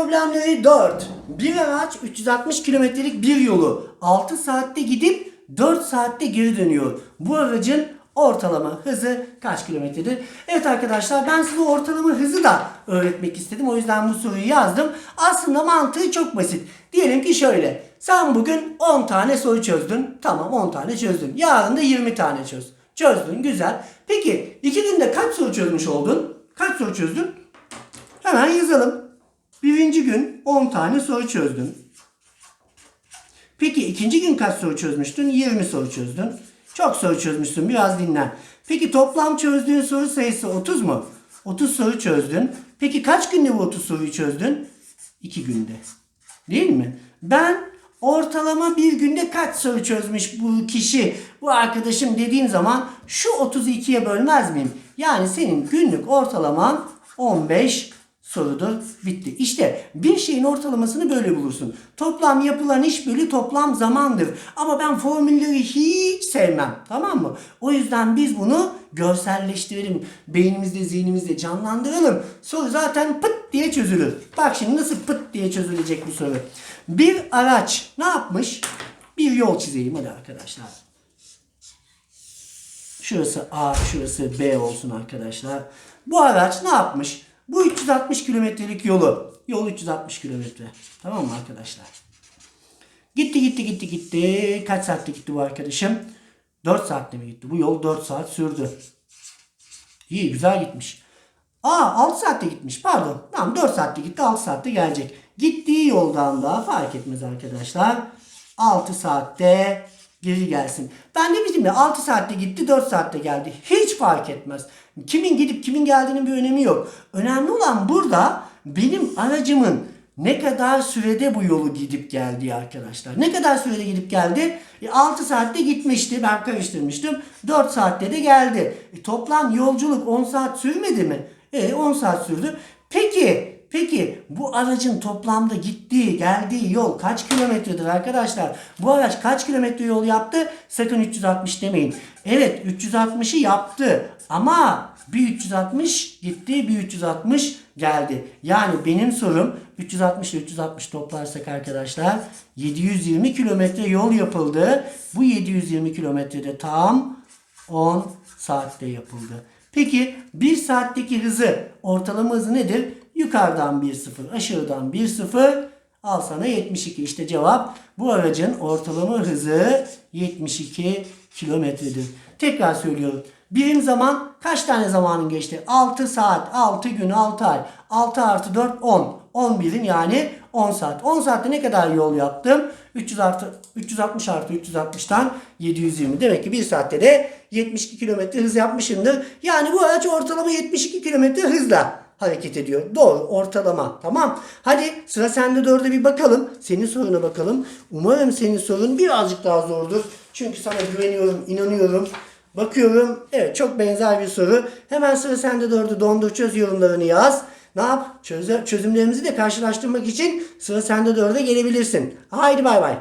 problemleri 4. Bir araç 360 kilometrelik bir yolu 6 saatte gidip 4 saatte geri dönüyor. Bu aracın ortalama hızı kaç kilometredir? Evet arkadaşlar ben size ortalama hızı da öğretmek istedim. O yüzden bu soruyu yazdım. Aslında mantığı çok basit. Diyelim ki şöyle. Sen bugün 10 tane soru çözdün. Tamam 10 tane çözdün. Yarın da 20 tane çöz. Çözdün güzel. Peki 2 günde kaç soru çözmüş oldun? Kaç soru çözdün? Hemen yazalım. Birinci gün 10 tane soru çözdün. Peki ikinci gün kaç soru çözmüştün? 20 soru çözdün. Çok soru çözmüşsün. Biraz dinlen. Peki toplam çözdüğün soru sayısı 30 mu? 30 soru çözdün. Peki kaç günde bu 30 soruyu çözdün? 2 günde. Değil mi? Ben ortalama bir günde kaç soru çözmüş bu kişi, bu arkadaşım dediğim zaman şu 30'u ikiye bölmez miyim? Yani senin günlük ortalaman 15 sorudur. Bitti. İşte bir şeyin ortalamasını böyle bulursun. Toplam yapılan iş bölü toplam zamandır. Ama ben formülleri hiç sevmem. Tamam mı? O yüzden biz bunu görselleştirelim. Beynimizde, zihnimizde canlandıralım. Soru zaten pıt diye çözülür. Bak şimdi nasıl pıt diye çözülecek bu soru. Bir araç ne yapmış? Bir yol çizeyim hadi arkadaşlar. Şurası A, şurası B olsun arkadaşlar. Bu araç ne yapmış? Bu 360 kilometrelik yolu. Yol 360 kilometre. Tamam mı arkadaşlar? Gitti gitti gitti gitti. Kaç saatte gitti bu arkadaşım? 4 saatte mi gitti? Bu yol 4 saat sürdü. İyi güzel gitmiş. Aa 6 saatte gitmiş pardon. Tamam 4 saatte gitti 6 saatte gelecek. Gittiği yoldan da fark etmez arkadaşlar. 6 saatte geri gelsin. Ben demiştim ya 6 saatte gitti 4 saatte geldi. Hiç fark etmez. Kimin gidip kimin geldiğinin bir önemi yok. Önemli olan burada benim aracımın ne kadar sürede bu yolu gidip geldiği arkadaşlar. Ne kadar sürede gidip geldi? E, 6 saatte gitmişti. Ben karıştırmıştım. 4 saatte de geldi. E, toplam yolculuk 10 saat sürmedi mi? E 10 saat sürdü. Peki Peki bu aracın toplamda gittiği, geldiği yol kaç kilometredir arkadaşlar? Bu araç kaç kilometre yol yaptı? Sakın 360 demeyin. Evet 360'ı yaptı ama bir 360 gitti, bir 360 geldi. Yani benim sorum 360 ile 360 toplarsak arkadaşlar 720 kilometre yol yapıldı. Bu 720 kilometrede tam 10 saatte yapıldı. Peki 1 saatteki hızı ortalama hızı nedir? Yukarıdan 1 0, aşağıdan 1 0. Al sana 72. İşte cevap bu aracın ortalama hızı 72 kilometredir. Tekrar söylüyorum. Birim zaman kaç tane zamanın geçti? 6 saat, 6 gün, 6 ay. 6 artı 4 10. 10 birim yani 10 saat. 10 saatte ne kadar yol yaptım? 300 artı 360 artı 360'tan 720. Demek ki 1 saatte de 72 kilometre hız yapmışımdır. Yani bu araç ortalama 72 kilometre hızla hareket ediyor. Doğru ortalama tamam. Hadi sıra sende dörde bir bakalım. Senin soruna bakalım. Umarım senin sorun birazcık daha zordur. Çünkü sana güveniyorum, inanıyorum. Bakıyorum. Evet çok benzer bir soru. Hemen sıra sende dördü dondur çöz yorumlarını yaz. Ne yap? Çöze, çözümlerimizi de karşılaştırmak için sıra sende dörde gelebilirsin. Haydi bay bay.